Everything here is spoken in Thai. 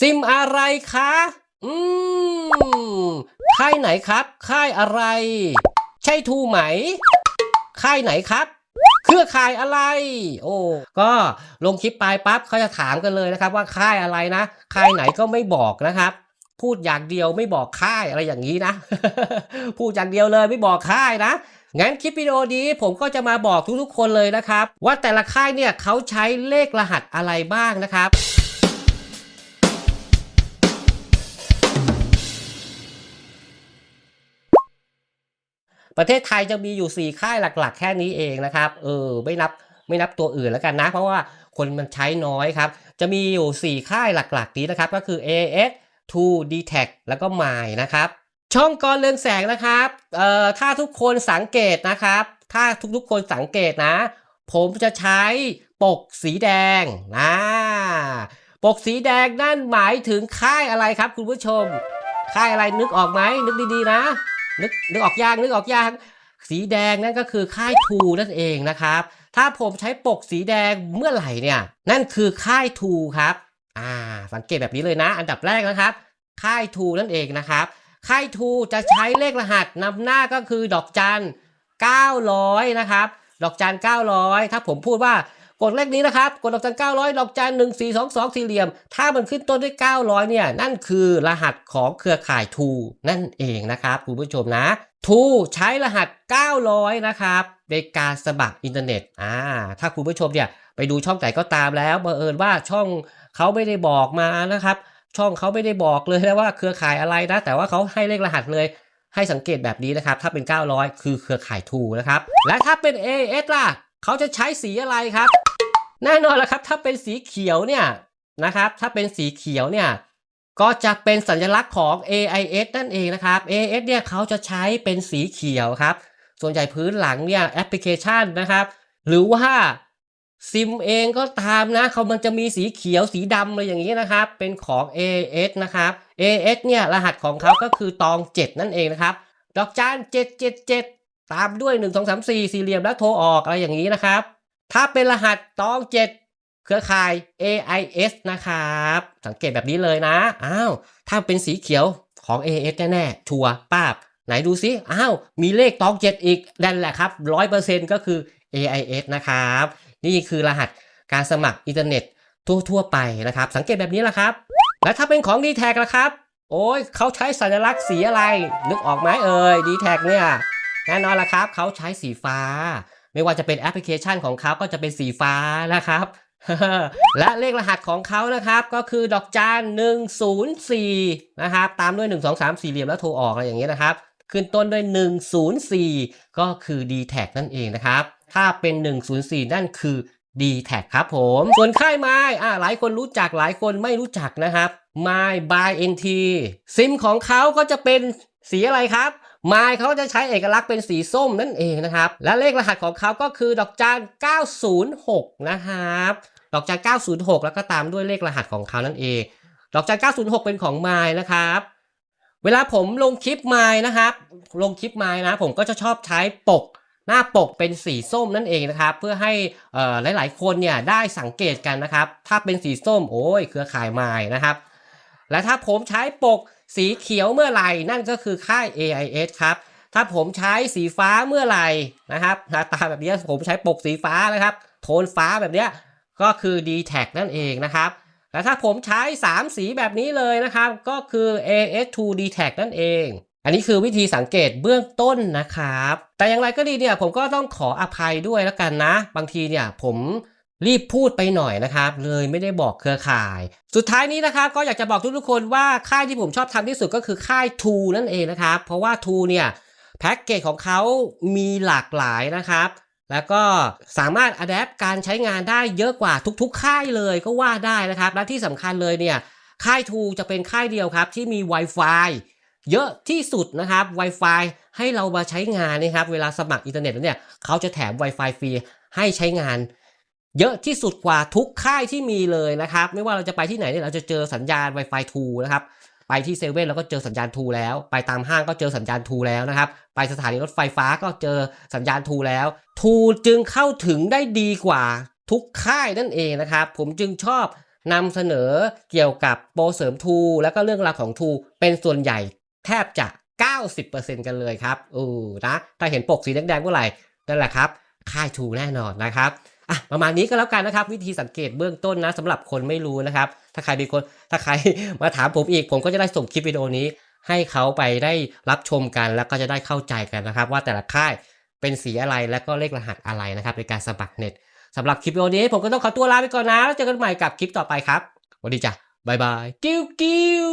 ซิมอะไรคะ อืม ค่ายไหนครับ ค่ายอะไร ใช่ทูไหม ค่ายไหนครับเครือข่ายอะไร โอ้ ก็ลงคลิปไปปั๊บเขาจะถามกันเลยนะครับ ว่าค่ายอะไรนะ ค่ายไหนก็ไม่บอกนะครับ พูดอย่างเดียวไม่บอกค่ายอะไรอย่างนี้นะ พูดอย่างเดียวเลยไม่บอกค่ายนะ งั้นคลิปวิดีโอนี้ผมก็จะมาบอกทุกๆคนเลยนะครับ ว่าแต่ละค่ายเนี่ยเขาใช้เลขรหัสอะไรบ้างนะครับ ประเทศไทยจะมีอยู่ 4 ค่ายหลักๆ แค่นี้เองนะครับ เออ ไม่นับไม่นับตัวอื่นแล้วกันนะ เพราะว่าคนมันใช้น้อยครับ จะมีอยู่ 4 ค่ายหลักๆ นี้นะครับ ก็คือ AS 2 d t a c แล้วก็ My นะครับ ช่องกรเรืองแสงนะครับ เอ่อ ถ้าทุกคนสังเกตนะครับ ถ้าทุกๆ คนสังเกตนะ ผมจะใช้ปกสีแดงนะ ปกสีแดงนั่นหมายถึงค่ายอะไรครับคุณผู้ชม ค่ายอะไรนึกออกไหมนึกดีๆนะ นึกนึกออกยางนึกออกยางสีแดงนั่นก็คือค่ายทูนั่นเองนะครับ ถ้าผมใช้ปกสีแดงเมื่อไหร่เนี่ย นั่นคือค่ายทูครับ อ่า สังเกตแบบนี้เลยนะ อันดับแรกนะครับ ค่ายทูนั่นเองนะครับ ค่ายทูจะใช้เลขรหัสนำหน้าก็คือดอกจัน 900 นะครับ ดอกจัน 900 ถ้าผมพูดว่า กดเลขนี้นะครับ กดดอกจัน900ดอกจัน1 4 2 2สี่เหลี่ยม ถ้ามันขึ้นต้นด้วย900เนี่ยนั่นคือรหัสของเครือข่ายทูนั่นเองนะครับคุณผู้ชมนะทูใช้รหัส 900 นะครับ ในการสมัครอินเทอร์เน็ตอ่าถ้าคุณผู้ชมเนี่ยไปดูช่องไหนก็ตามแล้วบังเอิญว่าช่องเขาไม่ได้บอกมานะครับ ช่องเขาไม่ได้บอกเลยนะว่าเครือข่ายอะไรนะ แต่ว่าเขาให้เลขรหัสเลยให้สังเกตแบบนี้นะครับ ถ้าเป็น 900 คือเครือข่ายทูนะครับ และถ้าเป็น AS ล่ะ เขาจะใช้สีอะไรครับ แน่นอนแล้วครับ ถ้าเป็นสีเขียวเนี่ยนะครับ ถ้าเป็นสีเขียวเนี่ยก็จะเป็นสัญลักษณ์ของ AIS นั่นเองนะครับ AIS เนี่ยเขาจะใช้เป็นสีเขียวครับ ส่วนใหญ่พื้นหลังเนี่ยแอปพลิเคชันนะครับ หรือว่าซิมเองก็ตามนะเขามันจะมีสีเขียวสีดำอะไรอย่างนี้นะครับ เป็นของ A I S นะครับ A I S เนี่ยรหัสของเขาก็คือตอง 7 นั่นเองนะครับ ดอกจาน777 ตามด้วย 1 2 3 4 สี่เหลี่ยมแล้วโทรออกอะไรอย่างนี้นะครับ ถ้าเป็นรหัสตอง7เครือข่าย AIS นะครับ สังเกตแบบนี้เลยนะ อ้าว ถ้าเป็นสีเขียวของ AIS แน่ๆ ชัวร์ป้าบ ไหนดูซิ อ้าว มีเลขตอง7อีก นั่นแหละครับ 100%ก็คือ AIS นะครับ นี่คือรหัสการสมัครอินเทอร์เน็ตทั่วๆไปนะครับ สังเกตแบบนี้แหละครับ แล้วถ้าเป็นของ d t แทล่ะครับ โอ้ยเขาใช้สัญลักษณ์สีอะไร นึกออกไหมเอ่ย d t แทเนี่ย แน่นอนละครับ เขาใช้สีฟ้า ไม่ว่าจะเป็นแอปพลิเคชันของเขาก็จะเป็นสีฟ้านะครับและเลขรหัสของเขานะครับก็คือดอกจาน104 นะครับ ตามด้วย 1 2 3สี่เหลี่ยมแล้วโทรออกอะไรอย่างเงี้ยนะครับ ขึ้นต้นด้วย 104 ก็คือ d t แทนั่นเองนะครับ ถ้าเป็น 104 นั่นคือ d t แทครับผม ส่วนค่ายไม้อ่าหลายคนรู้จักหลายคนไม่รู้จักนะครับ My by NT ซิมของเขาก็จะเป็นสีอะไรครับ ไมล์เขาจะใช้เอกลักษณ์เป็นสีส้มนั่นเองนะครับ และเลขรหัสของเขาก็คือดอกจาน906 นะครับดอกจาน906 แล้วก็ตามด้วยเลขรหัสของเขานั่นเอง ดอกจาน906 เป็นของไมล์นะครับเวลาผมลงคลิปไมล์นะครับ ลงคลิปไมล์นะ ผมก็จะชอบใช้ปกหน้าปกเป็นสีส้มนั่นเองนะครับ เพื่อให้หลาย ๆ คนเนี่ยได้สังเกตกันนะครับ ถ้าเป็นสีส้มโอ้ยเครือข่ายไมล์นะครับ และถ้าผมใช้ปก สีเขียวเมื่อไหร่นั่นก็คือค่าย AIS ครับถ้าผมใช้สีฟ้าเมื่อไหร่นะครับหน้าตาแบบนี้ผมใช้ปกสีฟ้านะครับ โทนฟ้าแบบนี้ก็คือ d t แทนั่นเองนะครับและถ้าผมใช้ 3 สีแบบนี้เลยนะครับ ก็คือ AS2 d t แทนั่นเอง อันนี้คือวิธีสังเกตเบื้องต้นนะครับ แต่อย่างไรก็ดีเนี่ยผมก็ต้องขออภัยด้วยแล้วกันนะ บางทีเนี่ยผม รีบพูดไปหน่อยนะครับ เลยไม่ได้บอกเครือข่าย สุดท้ายนี้นะครับก็อยากจะบอกทุกๆคนว่าค่ายที่ผมชอบทำที่สุดก็คือค่าย True นั่นเองนะครับ เพราะว่า True เนี่ยแพ็กเกจของเขามีหลากหลายนะครับ แล้วก็สามารถอัดแอปการใช้งานได้เยอะกว่าทุกๆ ค่ายเลยก็ว่าได้นะครับ และที่สำคัญเลยเนี่ยค่าย True จะเป็นค่ายเดียวครับที่มี Wi-Fi เยอะที่สุดนะครับ Wi-Fi ให้เรามาใช้งานนะครับ เวลาสมัครอินเทอร์เน็ตแล้วเนี่ยเขาจะแถม Wi-Fi ฟรีให้ใช้งาน เยอะที่สุดกว่าทุกค่ายที่มีเลยนะครับ ไม่ว่าเราจะไปที่ไหนเนี่ยเราจะเจอสัญญาณ Wi-Fi 2 นะครับ ไปที่เซเว่นเราก็เจอสัญญาณ 2 แล้ว ไปตามห้างก็เจอสัญญาณ 2 แล้วนะครับ ไปสถานีรถไฟฟ้าก็เจอสัญญาณ 2 แล้ว 2 จึงเข้าถึงได้ดีกว่าทุกค่ายนั่นเองนะครับ ผมจึงชอบนำเสนอเกี่ยวกับโปรเสริมทูแล้วก็เรื่องราวของทูเป็นส่วนใหญ่แทบจะ 90%กันเลยครับเออนะ ถ้าเห็นปกสีแดงๆเมื่อไหร่นั่นแหละครับ ค่ายทูแน่นอนนะครับ อะประมาณนี้ก็แล้วกันนะครับ วิธีสังเกตเบื้องต้นนะสำหรับคนไม่รู้นะครับ ถ้าใครมีคนถ้าใครมาถามผมอีก ผมก็จะได้ส่งคลิปวิดีโอนี้ ให้เขาไปได้รับชมกันแล้วก็จะได้เข้าใจกันนะครับ ว่าแต่ละค่ายเป็นสีอะไรและก็เลขรหัสอะไรนะครับในการสมัครเน็ตสำหรับคลิปวิดีโอนี้ผมก็ต้องขอตัวลาไปก่อนนะแล้วเจอกันใหม่กับคลิปต่อไปครับสวัสดีจ้ะบายบายกิ้วกิ้ว